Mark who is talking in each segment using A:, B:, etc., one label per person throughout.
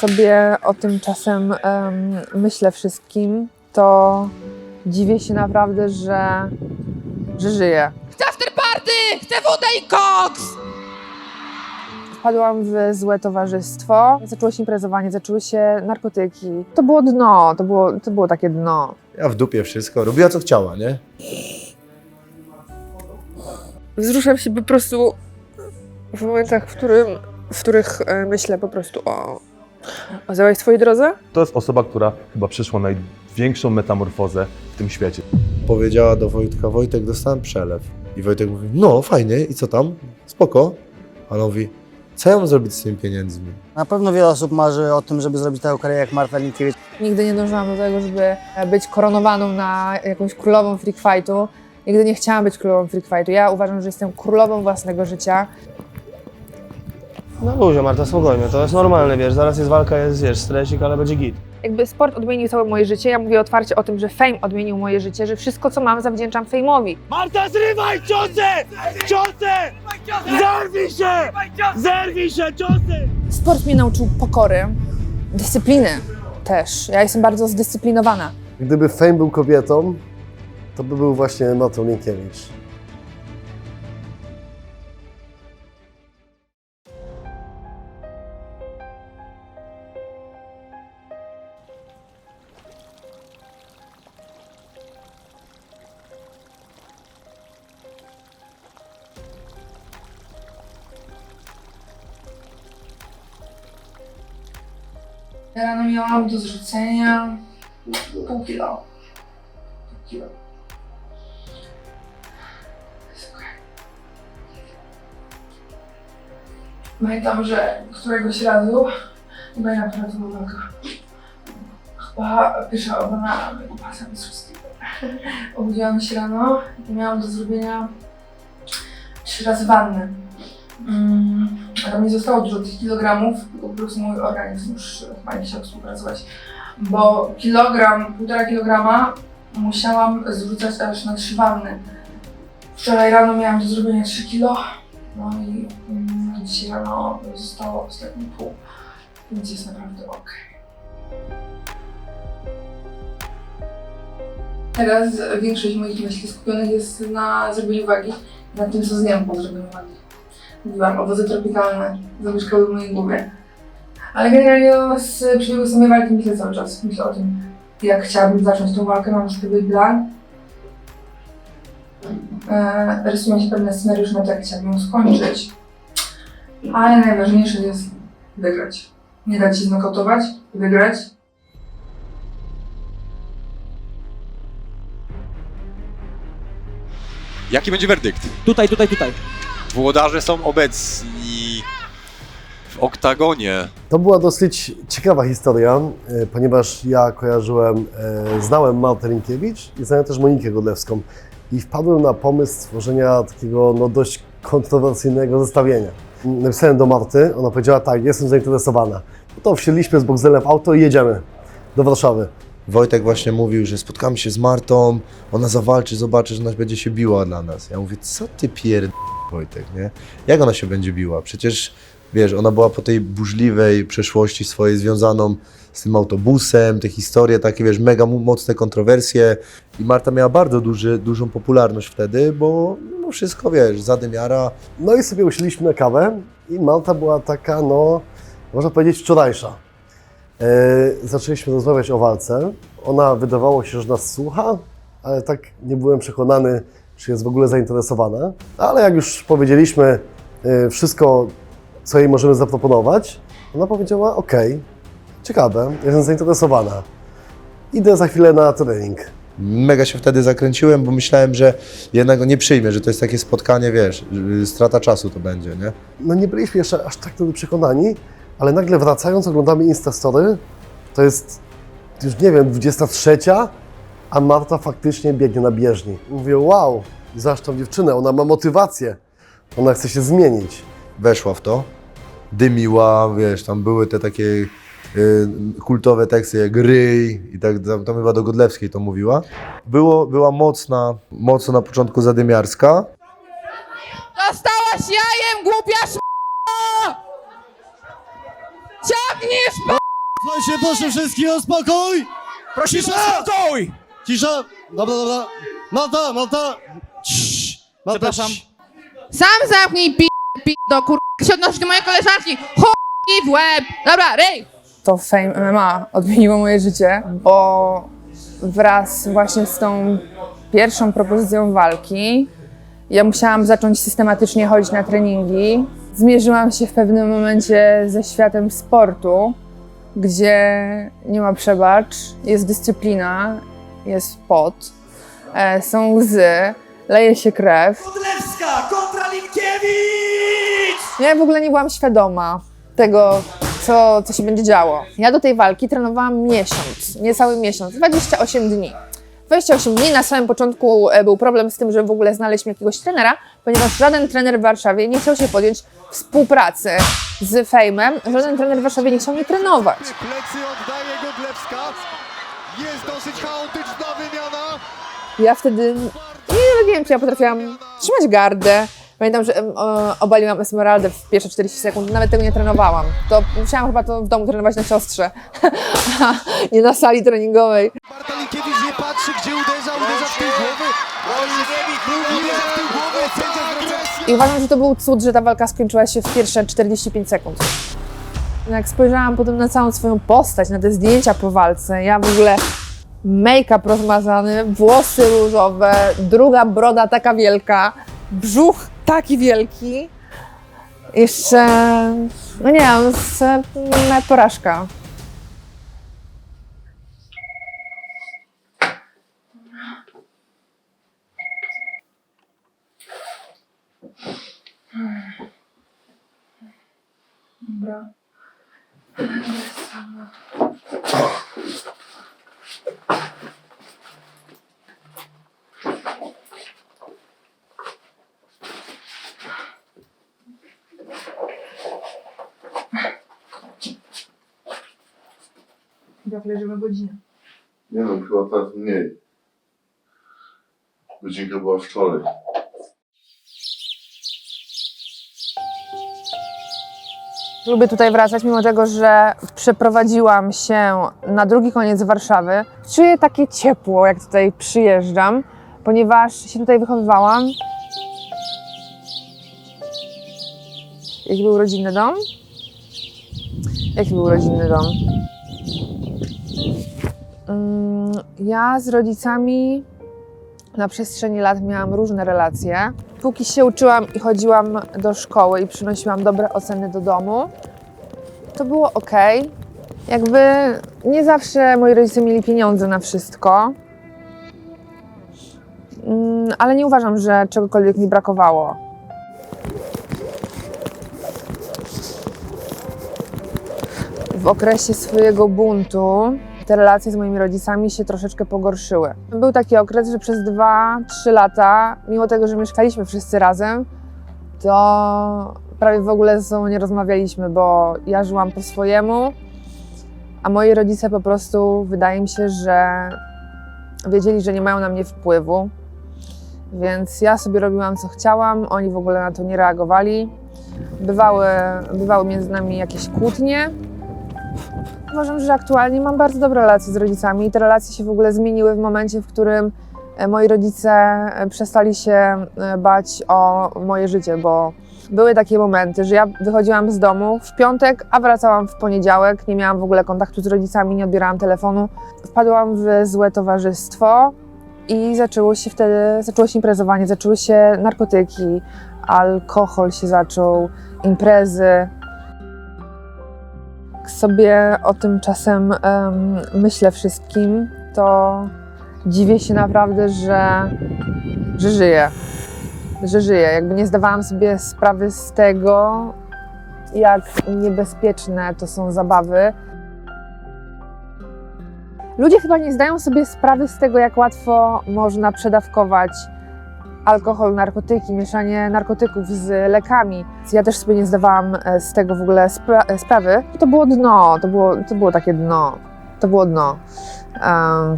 A: sobie o tym czasem em, myślę wszystkim, to dziwię się naprawdę, że, że żyję.
B: Chcę afterparty! Chcę wodę i koks!
A: Wpadłam w złe towarzystwo, zaczęło się imprezowanie, zaczęły się narkotyki. To było dno, to było, to było takie dno.
C: Ja w dupie wszystko, robiła co chciała, nie?
A: Wzruszam się po prostu w momentach, w, którym, w których e, myślę po prostu o, o całej swojej drodze.
D: To jest osoba, która chyba przeszła największą metamorfozę w tym świecie.
C: Powiedziała do Wojtka, Wojtek, dostałem przelew. I Wojtek mówi, no fajnie, i co tam? Spoko. A on mówi, co ja mam zrobić z tymi pieniędzmi?
E: Na pewno wiele osób marzy o tym, żeby zrobić taką karierę jak Marta Linkiewicz.
A: Nigdy nie dążyłam do tego, żeby e, być koronowaną na jakąś królową freak fightu. Nigdy nie chciałam być królową freak fightu. Ja uważam, że jestem królową własnego życia.
F: No ludzie, Marta, spokojnie, to jest normalne, wiesz, zaraz jest walka, jest, wiesz, stresik, ale będzie git.
A: Jakby sport odmienił całe moje życie. Ja mówię otwarcie o tym, że fame odmienił moje życie, że wszystko, co mam, zawdzięczam fame'owi.
F: Marta, zrywaj ciosy! Ciosy! Zerwij się! Zerwij się, ciosy!
A: Sport mnie nauczył pokory, dyscypliny też. Ja jestem bardzo zdyscyplinowana.
G: Gdyby Fame był kobietą, to by był właśnie Matą Linkiewicz.
A: Rano miałam do zrzucenia pół kilo. Pół kilo. Pamiętam, że któregoś razu, która to była walka, chyba pierwsza obrona mojego pasa mistrzowskiego. Obudziłam się rano i miałam do zrobienia trzy razy wannę. Mm, tam nie zostało dużo tych kilogramów, po prostu mój organizm już chyba nie chciał współpracować. Bo kilogram, półtora kilograma musiałam zrzucać aż na trzy wanny. Wczoraj rano miałam do zrobienia 3 kilo, no i mm, dzisiaj rano zostało ostatnie pół, więc jest naprawdę ok. Teraz większość moich myśli skupionych jest na zrobieniu wagi, na tym co zjem po zrobieniu wagi. Mówiłam, owoce tropikalne zamieszkały w mojej głowie. Ale generalnie no, z przebiegu samej walki myślę cały czas. Myślę o tym, jak chciałabym zacząć tą walkę, mam już pewien plan. E, rysują się pewne scenariusze na to, jak chciałabym ją skończyć. Ale najważniejsze jest wygrać. Nie dać się znokautować, wygrać.
H: Jaki będzie werdykt?
B: Tutaj, tutaj, tutaj.
H: Włodarze są obecni oktagonie.
G: To była dosyć ciekawa historia, e, ponieważ ja kojarzyłem, e, znałem Martę Linkiewicz i znałem też Monikę Godlewską i wpadłem na pomysł stworzenia takiego no, dość kontrowersyjnego zestawienia. Napisałem do Marty, ona powiedziała tak, jestem zainteresowana. No to wsiedliśmy z Bogzelem w auto i jedziemy do Warszawy.
C: Wojtek właśnie mówił, że spotkamy się z Martą, ona zawalczy, zobaczy, że ona będzie się biła dla nas. Ja mówię, co ty pierd... Wojtek, nie? Jak ona się będzie biła? Przecież, wiesz, ona była po tej burzliwej przeszłości swojej związaną z tym autobusem, te historie takie, wiesz, mega mocne kontrowersje i Marta miała bardzo duży, dużą popularność wtedy, bo mimo wszystko, wiesz, zadymiara,
G: No i sobie usiedliśmy na kawę i Malta była taka, no, można powiedzieć, wczorajsza. E, zaczęliśmy rozmawiać o walce. Ona wydawało się, że nas słucha, ale tak nie byłem przekonany, czy jest w ogóle zainteresowana. Ale jak już powiedzieliśmy e, wszystko, co jej możemy zaproponować, ona powiedziała: OK, ciekawe, jestem zainteresowana. Idę za chwilę na trening.
C: Mega się wtedy zakręciłem, bo myślałem, że jednak go nie przyjmie, że to jest takie spotkanie, wiesz, y, strata czasu to będzie, nie?
G: no nie byliśmy jeszcze aż tak wtedy przekonani, ale nagle wracając oglądamy Instastory, to jest już nie wiem, 23, a Marta faktycznie biegnie na bieżni. Mówię, wow, zaś tą dziewczynę, ona ma motywację, ona chce się zmienić.
C: Weszła w to, dymiła, wiesz, tam były te takie y, kultowe teksty jak ryj i tak, tam, tam chyba do Godlewskiej to mówiła. Było, była mocna, mocno na początku zadymiarska,
B: Dostałaś jajem, głupia sz... Ciągniesz, p...
I: Słuchajcie, proszę wszystkich o spokój!
B: Prosimy
I: Cisza!
B: o spokój!
I: Cisza! Dobra, dobra. Malta, Malta! Cii. Malta,
B: Przepraszam. Sam zamknij pi... pi... do kur... się odnosi do mojej koleżanki. Chuj w łeb! Dobra, ryj!
J: To Fame MMA odmieniło moje życie, bo wraz właśnie z tą pierwszą propozycją walki ja musiałam zacząć systematycznie chodzić na treningi. Zmierzyłam się w pewnym momencie ze światem sportu, gdzie nie ma przebacz, jest dyscyplina, jest pot, e, są łzy, leje się krew.
B: Podlewska kontra Linkiewicz!
J: Ja w ogóle nie byłam świadoma tego, co, co się będzie działo. Ja do tej walki trenowałam miesiąc, niecały miesiąc, 28 dni. 28 dni, na samym początku e, był problem z tym, żeby w ogóle znaleźć jakiegoś trenera, ponieważ żaden trener w Warszawie nie chciał się podjąć współpracy z Fejmem, żaden trener w Warszawie nie chciał mnie trenować.
K: Plecy oddaje Godlewska. Jest dosyć chaotyczna wymiana.
J: Ja wtedy nie, nie wiem, czy ja potrafiłam trzymać gardę. Pamiętam, że obaliłam Esmeraldę w pierwsze 40 sekund, nawet tego nie trenowałam. To musiałam chyba to w domu trenować na siostrze, nie na sali treningowej.
K: Marta Linkiewicz nie patrzy, gdzie uderza, uderza w tył głowy. Uderza w tył głowy, sędzia.
J: I uważam, że to był cud, że ta walka skończyła się w pierwsze 45 sekund. Jak spojrzałam potem na całą swoją postać, na te zdjęcia po walce, ja w ogóle make-up rozmazany, włosy różowe, druga broda taka wielka, brzuch taki wielki. Jeszcze, no nie wiem, z, nawet porażka. Dobra. Chyba leżymy godzinę.
L: Nie no, chyba teraz mniej. Godzinka była wczoraj.
J: Lubię tutaj wracać, mimo tego, że przeprowadziłam się na drugi koniec Warszawy. Czuję takie ciepło, jak tutaj przyjeżdżam, ponieważ się tutaj wychowywałam. Jaki był rodzinny dom? Jaki był rodzinny dom? Ja z rodzicami na przestrzeni lat miałam różne relacje. Póki się uczyłam i chodziłam do szkoły i przynosiłam dobre oceny do domu, to było ok. Jakby nie zawsze moi rodzice mieli pieniądze na wszystko, ale nie uważam, że czegokolwiek mi brakowało. W okresie swojego buntu te relacje z moimi rodzicami się troszeczkę pogorszyły. Był taki okres, że przez 2-3 lata, mimo tego, że mieszkaliśmy wszyscy razem, to prawie w ogóle ze sobą nie rozmawialiśmy, bo ja żyłam po swojemu, a moi rodzice po prostu, wydaje mi się, że wiedzieli, że nie mają na mnie wpływu. Więc ja sobie robiłam co chciałam, oni w ogóle na to nie reagowali. Bywały, bywały między nami jakieś kłótnie, Uważam, że aktualnie mam bardzo dobre relacje z rodzicami i te relacje się w ogóle zmieniły w momencie, w którym e, moi rodzice e, przestali się e, bać o moje życie, bo były takie momenty, że ja wychodziłam z domu w piątek, a wracałam w poniedziałek, nie miałam w ogóle kontaktu z rodzicami, nie odbierałam telefonu. Wpadłam w złe towarzystwo i zaczęło się wtedy, zaczęło się imprezowanie, zaczęły się narkotyki, alkohol się zaczął, imprezy sobie o tym czasem em, myślę wszystkim, to dziwię się naprawdę, że, że żyję. Że żyję. Jakby nie zdawałam sobie sprawy z tego, jak niebezpieczne to są zabawy. Ludzie chyba nie zdają sobie sprawy z tego, jak łatwo można przedawkować alkohol, narkotyki, mieszanie narkotyków z lekami. Ja też sobie nie zdawałam e, z tego w ogóle spra- e, sprawy. To było dno, to było, to było takie dno. To było dno. Em,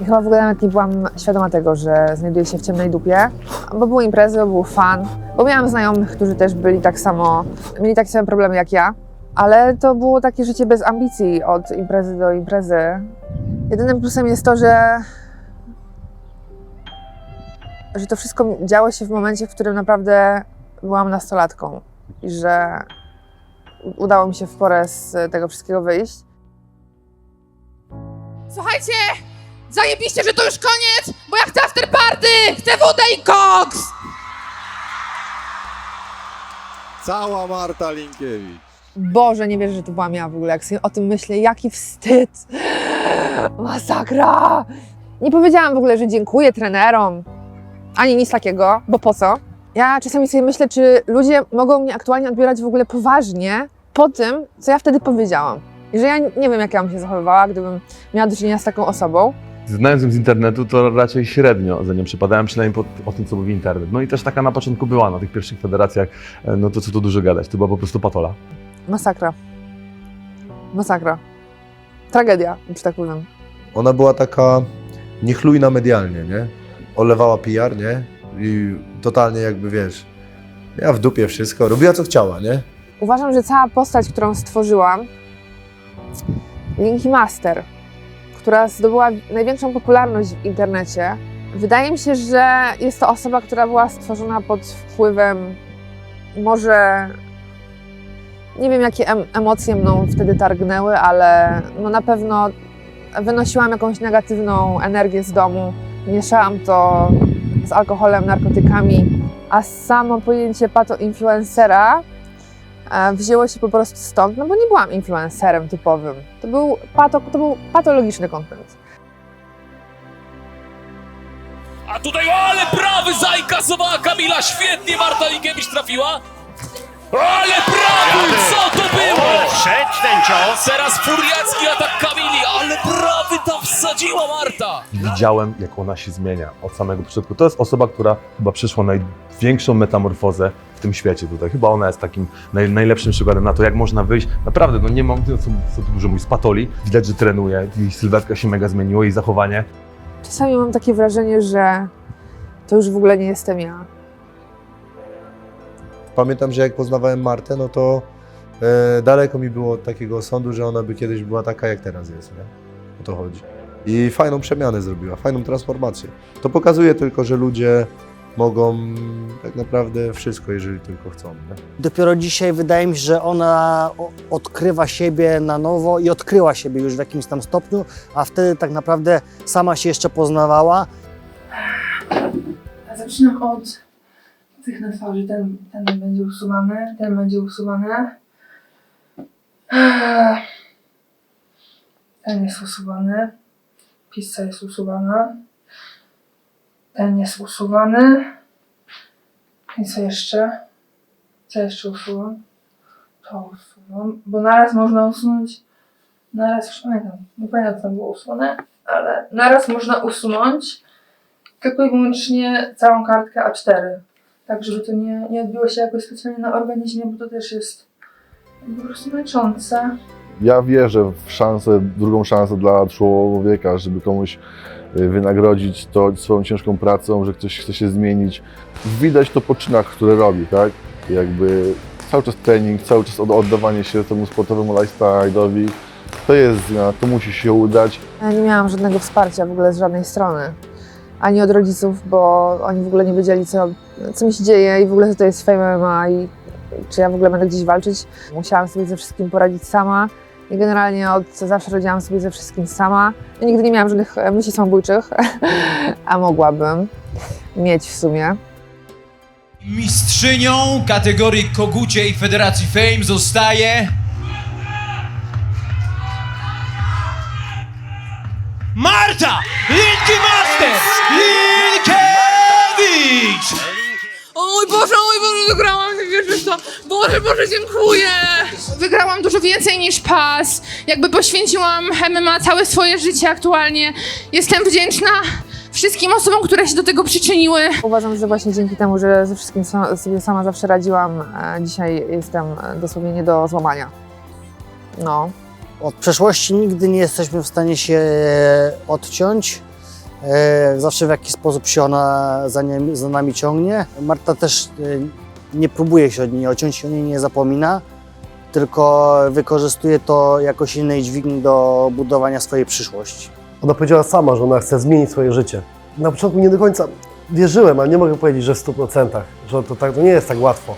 J: I chyba w ogóle nawet nie byłam świadoma tego, że znajduję się w ciemnej dupie, bo były imprezy, bo był fan, bo miałam znajomych, którzy też byli tak samo, mieli takie same problemy jak ja, ale to było takie życie bez ambicji od imprezy do imprezy. Jedynym plusem jest to, że że to wszystko działo się w momencie, w którym naprawdę byłam nastolatką i że udało mi się w porę z tego wszystkiego wyjść.
B: Słuchajcie, zajebiście, że to już koniec, bo ja chcę afterparty, chcę wódę i koks!
H: Cała Marta Linkiewicz.
J: Boże, nie wierzę, że to byłam ja w ogóle, jak sobie o tym myślę, jaki wstyd! Masakra! Nie powiedziałam w ogóle, że dziękuję trenerom, ani nic takiego, bo po co? Ja czasami sobie myślę, czy ludzie mogą mnie aktualnie odbierać w ogóle poważnie po tym, co ja wtedy powiedziałam. I że ja nie wiem, jak ja bym się zachowywała, gdybym miała do czynienia z taką osobą.
D: Znając ją z internetu, to raczej średnio za nią przypadałem, przynajmniej po, o tym, co mówi internet. No i też taka na początku była, na tych pierwszych federacjach, e, no to co tu dużo gadać, to była po prostu patola.
J: Masakra. Masakra. Tragedia, że tak powiem.
C: Ona była taka niechlujna medialnie, nie? Olewała PR, nie? I totalnie jakby, wiesz, ja w dupie wszystko, robiła co chciała, nie?
J: Uważam, że cała postać, którą stworzyłam, Linki Master, która zdobyła największą popularność w internecie, wydaje mi się, że jest to osoba, która była stworzona pod wpływem może nie wiem, jakie em emocje mną wtedy targnęły, ale no na pewno wynosiłam jakąś negatywną energię z domu, mieszałam to z alkoholem, narkotykami, a samo pojęcie pato-influencera e, wzięło się po prostu stąd, no bo nie byłam influencerem typowym. To był, pato, to był patologiczny content.
M: A tutaj, ale prawy zainkasowała Kamila, świetnie Marta Linkiewicz trafiła. Ale prawy, co to było?
K: Wszedł ten cios.
M: Teraz furiacki atak tam wsadziła Marta.
D: Widziałem, jak ona się zmienia od samego początku. To jest osoba, która chyba przeszła największą metamorfozę w tym świecie tutaj. Chyba ona jest takim naj, najlepszym przykładem na to, jak można wyjść. Naprawdę, no nie mam co, co tu dużo mówić, z patoli. Widać, że trenuje, jej sylwetka się mega zmieniła, jej zachowanie.
J: Czasami mam takie wrażenie, że to już w ogóle nie jestem ja.
C: Pamiętam, że jak poznawałem Martę, no to e, daleko mi było od takiego sądu, że ona by kiedyś była taka, jak teraz jest, nie? O to chodzi. I fajną przemianę zrobiła, fajną transformację. To pokazuje tylko, że ludzie mogą tak naprawdę wszystko, jeżeli tylko chcą, nie?
E: Dopiero dzisiaj wydaje mi się, że ona o- odkrywa siebie na nowo i odkryła siebie już w jakimś tam stopniu, a wtedy tak naprawdę sama się jeszcze poznawała.
A: A Zaczynam od tych na twarzy. Ten, ten będzie usuwany, ten będzie usuwany. Ten jest usuwany. Pizza jest usuwana. Ten jest usuwany. I co jeszcze? Co jeszcze usuwam? To usuwam. Bo naraz można usunąć. Naraz już pamiętam. Nie pamiętam, co było usuwane, ale naraz można usunąć tylko i wyłącznie całą kartkę A4. Tak, żeby to nie, nie odbiło się jakoś specjalnie na organizmie, bo to też jest po prostu męczące.
N: Ja wierzę w szansę, drugą szansę dla człowieka, żeby komuś y, wynagrodzić to swoją ciężką pracą, że ktoś chce się zmienić. Widać to po czynach, które robi, tak? Jakby cały czas trening, cały czas od- oddawanie się temu sportowemu lifestyle'owi. To jest zmiana, to musi się udać.
J: Ja nie miałam żadnego wsparcia w ogóle z żadnej strony. Ani od rodziców, bo oni w ogóle nie wiedzieli, co, co mi się dzieje i w ogóle co to jest Fame MMA i czy ja w ogóle będę gdzieś walczyć. Musiałam sobie ze wszystkim poradzić sama i generalnie od zawsze radziłam sobie ze wszystkim sama. Ja nigdy nie miałam żadnych e, myśli samobójczych, a mogłabym mieć w sumie.
K: Mistrzynią kategorii koguciej Federacji Fame zostaje... Marta Linki Master
B: Boże, Boże, dziękuję. Wygrałam dużo więcej niż pas. Jakby poświęciłam MMA całe swoje życie aktualnie. Jestem wdzięczna wszystkim osobom, które się do tego przyczyniły.
J: Uważam, że właśnie dzięki temu, że ze wszystkim sa- sobie sama zawsze radziłam, e, dzisiaj jestem e, dosłownie nie do złamania. No.
E: Od przeszłości nigdy nie jesteśmy w stanie się e, odciąć. E, zawsze w jakiś sposób się ona za, nie, za nami ciągnie. Marta też e, nie próbuje się od niej odciąć, się o niej nie zapomina, tylko wykorzystuje to jako silnej dźwigni do budowania swojej przyszłości.
G: Ona powiedziała sama, że ona chce zmienić swoje życie. Na początku nie do końca wierzyłem, ale nie mogę powiedzieć, że w 100%, że to, tak, to nie jest tak łatwo.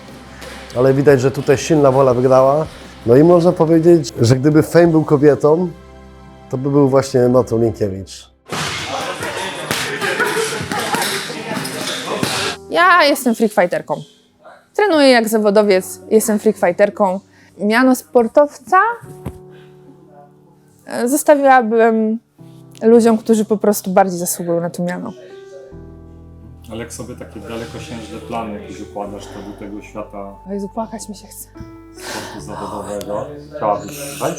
G: Ale widać, że tutaj silna wola wygrała. No i można powiedzieć, że gdyby Fame był kobietą, to by był właśnie Martą Linkiewicz.
J: Ja jestem freakfighterką. Trenuję jak zawodowiec, jestem freakfighterką. Miano sportowca e, zostawiłabym ludziom, którzy po prostu bardziej zasługują na to miano.
O: Ale jak sobie takie dalekosiężne plany jakieś układasz, to do tego świata
J: O Jezu, płakać mi się chce.
O: sportu zawodowego chciałabyś tutaj?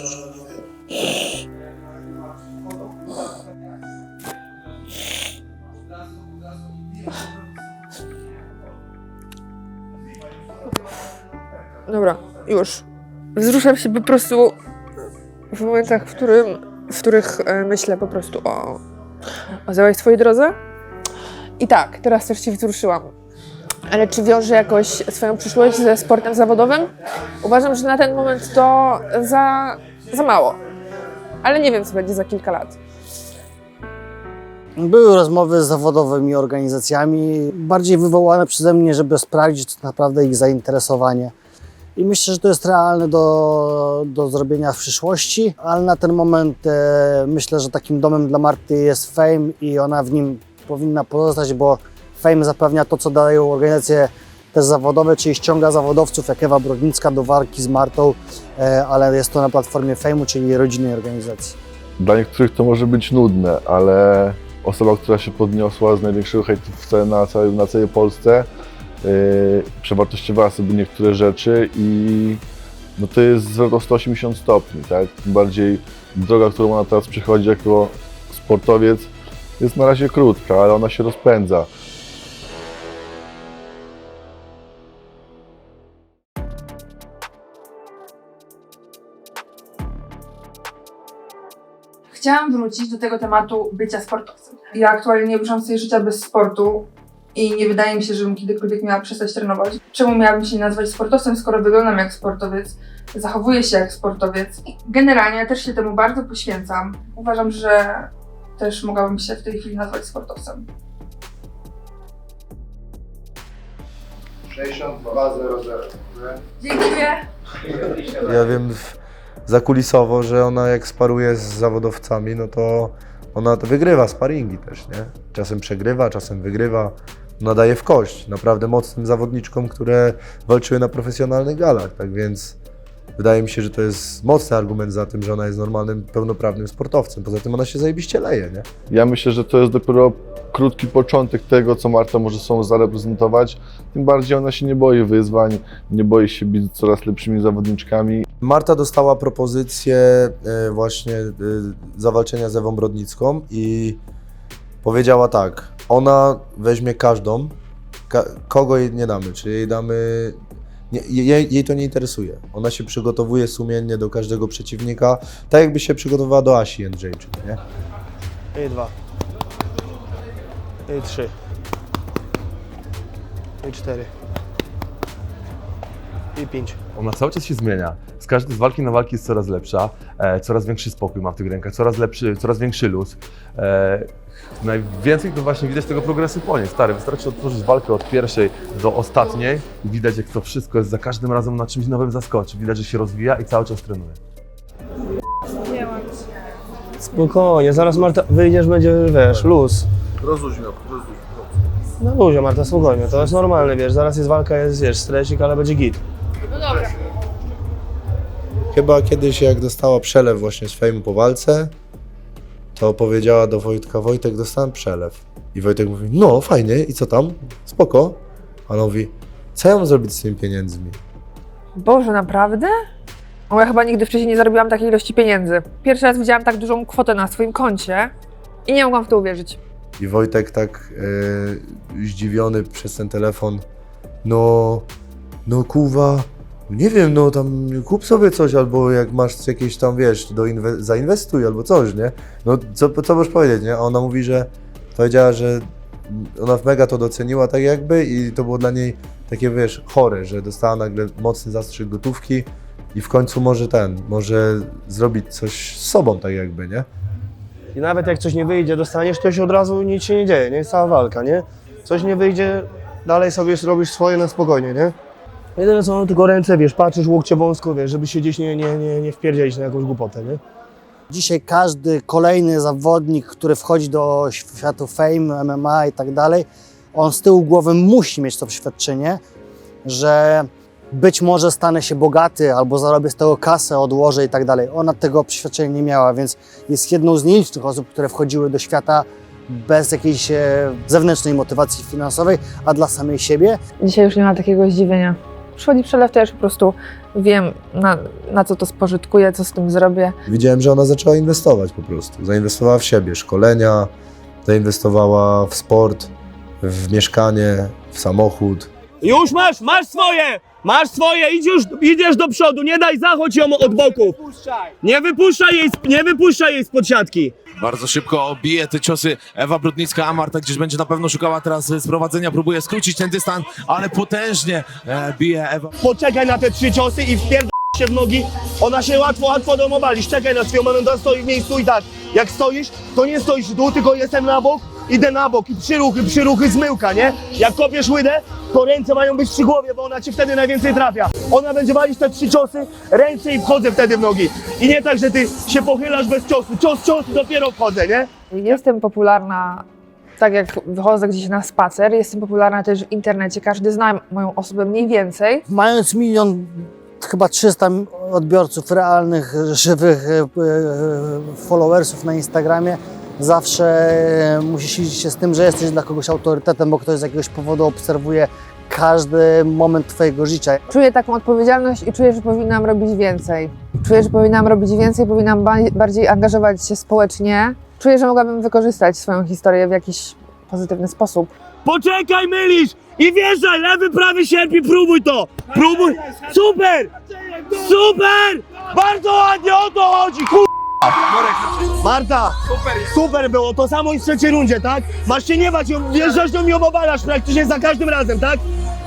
J: Dobra, już. Wzruszam się po prostu w momentach, w, którym, w których e, myślę po prostu o, o całej swojej drodze. I tak, teraz też się wzruszyłam. Ale czy wiąże jakoś swoją przyszłość ze sportem zawodowym? Uważam, że na ten moment to za, za mało. Ale nie wiem, co będzie za kilka lat.
E: Były rozmowy z zawodowymi organizacjami, bardziej wywołane przeze mnie, żeby sprawdzić tak naprawdę ich zainteresowanie. I myślę, że to jest realne do, do zrobienia w przyszłości, ale na ten moment e, myślę, że takim domem dla Marty jest Fame i ona w nim powinna pozostać, bo Fame zapewnia to, co dają organizacje też zawodowe, czyli ściąga zawodowców jak Ewa Brodnicka do walki z Martą, e, ale jest to na platformie Fame'u, czyli rodzinnej organizacji.
N: Dla niektórych to może być nudne, ale osoba, która się podniosła z największego hejtu w całej- na, całej, na całej Polsce, yy, przewartościowała sobie niektóre rzeczy i no to jest zwrot o 180 stopni, tak? Tym bardziej droga, którą ona teraz przechodzi jako sportowiec jest na razie krótka, ale ona się rozpędza.
A: Chciałam wrócić do tego tematu bycia sportowcem. Ja aktualnie nie wyobrażam sobie życia bez sportu i nie wydaje mi się, żebym kiedykolwiek miała przestać trenować. Czemu miałabym się nazwać sportowcem, skoro wyglądam jak sportowiec, zachowuję się jak sportowiec? Generalnie ja też się temu bardzo poświęcam. Uważam, że też mogłabym się w tej chwili nazwać sportowcem.
H: 62-0-0.
A: Dziękuję.
C: Ja wiem w- zakulisowo, że ona jak sparuje z zawodowcami, no to ona to wygrywa sparingi też, nie? Czasem przegrywa, czasem wygrywa. Nadaje w kość naprawdę mocnym zawodniczkom, które walczyły na profesjonalnych galach, tak więc wydaje mi się, że to jest mocny argument za tym, że ona jest normalnym, pełnoprawnym sportowcem. Poza tym ona się zajebiście leje, nie?
N: Ja myślę, że to jest dopiero krótki początek tego, co Marta może sobą zareprezentować. Tym bardziej ona się nie boi wyzwań, nie boi się bić z coraz lepszymi zawodniczkami.
C: Marta dostała propozycję e, właśnie e, zawalczenia z Ewą Brodnicką i powiedziała tak, ona weźmie każdą, ka kogo jej nie damy, czy jej damy, nie, jej, jej to nie interesuje. Ona się przygotowuje sumiennie do każdego przeciwnika, tak jakby się przygotowywała do Asi Jędrzejczyk, nie?
F: I dwa. I trzy. I cztery. I pięć.
D: Ona cały czas się zmienia. Z każdej z walki na walki jest coraz lepsza, e, coraz większy spokój ma w tych rękach, coraz lepszy, coraz większy luz. E, najwięcej to właśnie widać tego progresu po niej. Stary, wystarczy otworzyć walkę od pierwszej do ostatniej i widać jak to wszystko jest za każdym razem na czymś nowym zaskoczy. Widać, że się rozwija i cały czas trenuje.
F: Spokojnie, zaraz Marta wyjdziesz, będzie, wiesz, luz.
N: Rozluźnij, rozluźnij.
F: No luzie Marta, spokojnie, to jest normalne, wiesz, zaraz jest walka, jest, wiesz, stresik, ale będzie git.
C: Chyba kiedyś jak dostała przelew właśnie z fejmu po walce, to powiedziała do Wojtka, Wojtek dostałem przelew. I Wojtek mówi, no fajnie, i co tam? Spoko. A ona mówi, co ja mam zrobić z tymi pieniędzmi?
J: Boże, naprawdę? O, ja chyba nigdy wcześniej nie zarobiłam takiej ilości pieniędzy. Pierwszy raz widziałam tak dużą kwotę na swoim koncie i nie mogłam w to uwierzyć.
C: I Wojtek tak e, zdziwiony przez ten telefon, no, no kuwa, nie wiem, no tam kup sobie coś, albo jak masz jakieś tam, wiesz, do inwe- zainwestuj, albo coś, nie? No co, co możesz powiedzieć, nie? A ona mówi, że Powiedziała, że ona mega to doceniła tak jakby i to było dla niej takie, wiesz, chore, że dostała nagle mocny zastrzyk gotówki i w końcu może ten, może zrobić coś z sobą tak jakby, nie?
F: I nawet jak coś nie wyjdzie, dostaniesz, to się od razu nic się nie dzieje, nie? Cała walka, nie? Coś nie wyjdzie, dalej sobie robisz swoje na spokojnie, nie? Jedyne co, no, tylko ręce, wiesz, patrzysz łokcie wąsko, wiesz, żeby się gdzieś nie, nie, nie, nie wpierdzielić na jakąś głupotę, nie?
E: Dzisiaj każdy kolejny zawodnik, który wchodzi do światu fame, MMA i tak dalej, on z tyłu głowy musi mieć to przeświadczenie, że być może stanę się bogaty albo zarobię z tego kasę, odłożę i tak dalej. Ona tego przeświadczenia nie miała, więc jest jedną z nielicznych osób, które wchodziły do świata bez jakiejś e, zewnętrznej motywacji finansowej, a dla samej siebie.
J: Dzisiaj już nie ma takiego zdziwienia. Przychodzi przelew, to ja już po prostu wiem, na, na co to spożytkuję, co z tym zrobię.
C: Widziałem, że ona zaczęła inwestować po prostu. Zainwestowała w siebie, szkolenia, zainwestowała w sport, w mieszkanie, w samochód.
F: Już masz, masz swoje! Masz swoje, idź już, idziesz do przodu, nie daj zachodź ją od boku. Nie wypuszczaj jej, z- nie wypuszczaj jej spod siatki.
K: Bardzo szybko bije te ciosy Ewa Brudnicka, a Marta gdzieś będzie na pewno szukała teraz sprowadzenia, próbuje skrócić ten dystans, ale potężnie e, bije Ewa.
F: Poczekaj na te trzy ciosy i wpierd się w nogi. Ona się łatwo, łatwo domowalisz. Czekaj na swój moment, ona stoi w miejscu i tak. Jak stoisz, to nie stoisz tu, tylko jestem na bok, idę na bok i przyruchy, przyruchy, zmyłka, nie? Jak kopiesz łydę, to ręce mają być przy głowie, bo ona ci wtedy najwięcej trafia. Ona będzie walić te trzy ciosy, ręce i wchodzę wtedy w nogi. I nie tak, że ty się pochylasz bez ciosu. Cios, cios, dopiero wchodzę, nie?
J: Jestem popularna, tak jak wychodzę gdzieś na spacer, jestem popularna też w internecie, każdy zna moją osobę mniej więcej.
E: Mając milion, chyba 300 odbiorców realnych, żywych e, e, followersów na Instagramie, zawsze e, musisz liczyć się z tym, że jesteś dla kogoś autorytetem, bo ktoś z jakiegoś powodu obserwuje każdy moment Twojego życia.
J: Czuję taką odpowiedzialność i czuję, że powinnam robić więcej. Czuję, że powinnam robić więcej, powinnam ba- bardziej angażować się społecznie. Czuję, że mogłabym wykorzystać swoją historię w jakiś pozytywny sposób.
F: Poczekaj, mylisz! I wjeżdżaj, lewy, prawy sierp i próbuj to! Próbuj! Super! Super! Bardzo ładnie, o to chodzi, kur... Marta, super było, to samo i w trzeciej rundzie, tak? Masz się nie bać, wjeżdżasz do mnie, obawalasz praktycznie za każdym razem, tak?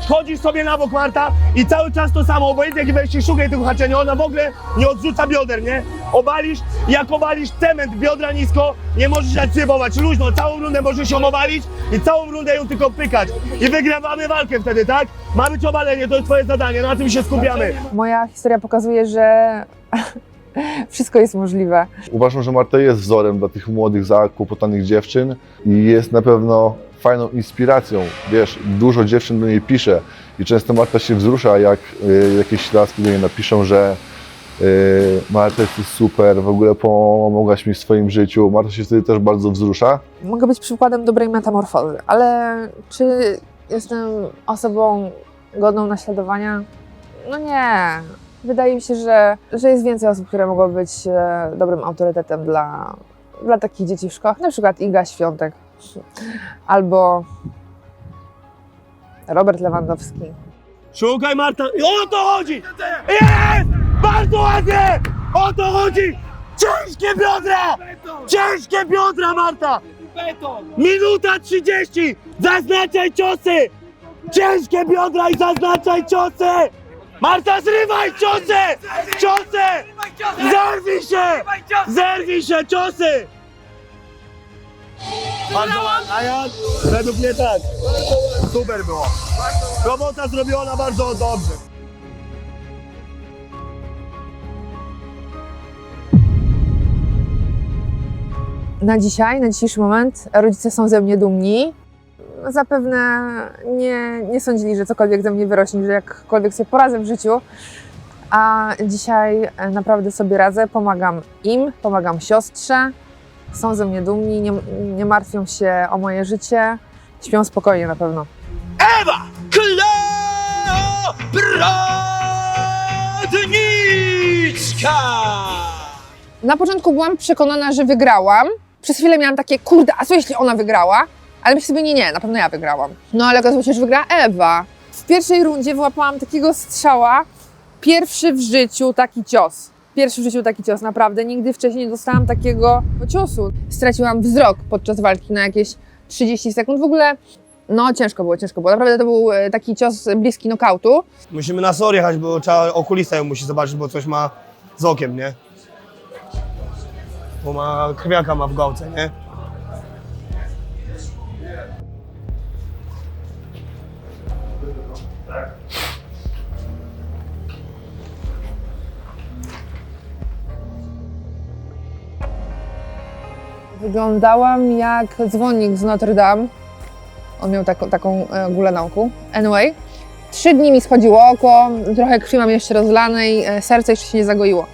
F: Chodzisz sobie na bok, Marta, i cały czas to samo, obojętnie jaki weźcie szukaj tego haczenia, ona w ogóle nie odrzuca bioder, nie? Obalisz, jak obalisz cement, biodra nisko, nie możesz zacybować, luźno, całą rundę możesz ją obalić i całą rundę ją tylko pykać. I wygrywamy walkę wtedy, tak? Ma być obalenie, to jest twoje zadanie, na tym się skupiamy.
J: Moja historia pokazuje, że wszystko jest możliwe.
N: Uważam, że Marta jest wzorem dla tych młodych, zakłopotanych dziewczyn i jest na pewno fajną inspiracją. Wiesz, dużo dziewczyn do niej pisze i często Marta się wzrusza, jak y, jakieś laski do niej napiszą, że y, Marta jesteś super, w ogóle pomogłaś mi w swoim życiu. Marta się wtedy też bardzo wzrusza.
J: Mogę być przykładem dobrej metamorfozy, ale czy jestem osobą godną naśladowania? No nie. Wydaje mi się, że, że jest więcej osób, które mogą być e, dobrym autorytetem dla, dla takich dzieci w szkołach. Na przykład Iga Świątek albo Robert Lewandowski.
F: Szukaj Marta, i o to chodzi! Jest! Bardzo ładnie! O to chodzi! Ciężkie biodra! Ciężkie biodra, Marta! Minuta 30! Zaznaczaj ciosy! Ciężkie biodra i zaznaczaj ciosy! Marta, zrywaj ciosy! Ciosy! Zerwij się! Zerwij się, ciosy! Bardzo ładnie, a ja według mnie tak. Super było. Robota zrobiona bardzo dobrze.
J: Na dzisiaj, na dzisiejszy moment rodzice są ze mnie dumni. Zapewne nie, nie sądzili, że cokolwiek ze mnie wyrośnie, że jakkolwiek sobie poradzę w życiu. A dzisiaj e, naprawdę sobie radzę, pomagam im, pomagam siostrze. Są ze mnie dumni, nie, nie martwią się o moje życie. Śpią spokojnie na pewno.
M: Ewa Klebrodnicka!
B: Na początku byłam przekonana, że wygrałam. Przez chwilę miałam takie, kurde, a co jeśli ona wygrała? Ale myślę sobie, nie, nie, na pewno ja wygrałam. No ale okazało się, że wygrała Ewa. W pierwszej rundzie wyłapałam takiego strzała. Pierwszy w życiu taki cios. Pierwszy w życiu taki cios, naprawdę. Nigdy wcześniej nie dostałam takiego ciosu. Straciłam wzrok podczas walki na jakieś
J: 30 sekund. W ogóle, no ciężko było, ciężko było. Naprawdę to był e, taki cios bliski nokautu.
F: Musimy na SOR jechać, bo trzeba okulista ją musi zobaczyć, bo coś ma z okiem, nie? Bo ma krwiaka ma w gałce, nie?
J: Wyglądałam jak dzwonnik z Notre Dame. On miał taką, taką e, gulę na oku. Anyway, trzy dni mi schodziło oko, trochę krwi mam jeszcze rozlanej, e, serce jeszcze się nie zagoiło.